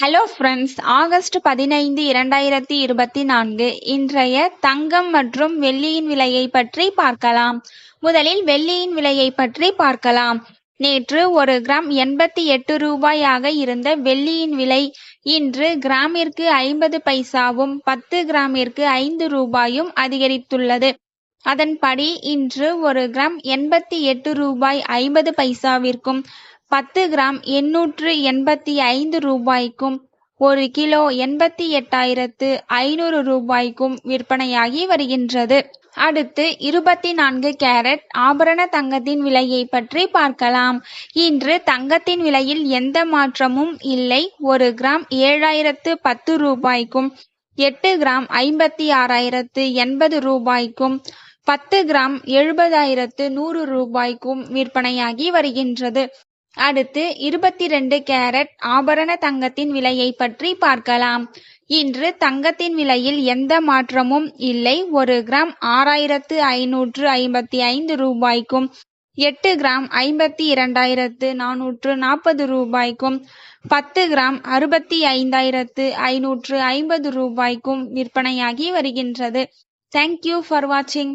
Hello friends August பதினைந்து இரண்டாயிரத்தி இருபத்தி நான்கு. இன்றைய தங்கம் மற்றும் வெள்ளியின் விலையை பற்றி பார்க்கலாம். முதலில் வெள்ளியின் விலையை பற்றி பார்க்கலாம். நேற்று ஒரு கிராம் எண்பத்தி எட்டு ரூபாயாக இருந்த வெள்ளியின் விலை இன்று கிராமிற்கு ஐம்பது பைசாவும் பத்து கிராமிற்கு ஐந்து ரூபாயும் அதிகரித்துள்ளது. அதன்படி இன்று ஒரு கிராம் எண்பத்தி எட்டு ரூபாய் ஐம்பது பைசாவிற்கும் பத்து கிராம் எண்ணூற்று எண்பத்தி ஐந்து ரூபாய்க்கும் ஒரு கிலோ எண்பத்தி எட்டாயிரத்து ஐநூறு ரூபாய்க்கும் விற்பனையாகி வருகின்றது. அடுத்து இருபத்தி நான்கு கேரட் ஆபரண தங்கத்தின் விலையை பற்றி பார்க்கலாம். இன்று தங்கத்தின் விலையில் எந்த மாற்றமும் இல்லை. ஒரு கிராம் ஏழாயிரத்து பத்து ரூபாய்க்கும் எட்டு கிராம் ஐம்பத்தி ஆறாயிரத்து எண்பது ரூபாய்க்கும் பத்து கிராம் எழுபதாயிரத்து நூறு ரூபாய்க்கும் விற்பனையாகி வருகின்றது. அடுத்து இருபத்தி ரெண்டு கேரட் ஆபரண தங்கத்தின் விலையை பற்றி பார்க்கலாம். இன்று தங்கத்தின் விலையில் எந்த மாற்றமும் இல்லை. ஒரு கிராம் ஆறாயிரத்து ஐநூற்று ஐம்பத்தி ஐந்து ரூபாய்க்கும் எட்டு கிராம் ஐம்பத்தி இரண்டாயிரத்து நானூற்று நாற்பது ரூபாய்க்கும் பத்து கிராம் அறுபத்தி ஐந்தாயிரத்து ஐநூற்று ஐம்பது ரூபாய்க்கும் விற்பனையாகி வருகின்றது. தேங்க்யூ ஃபார் வாட்சிங்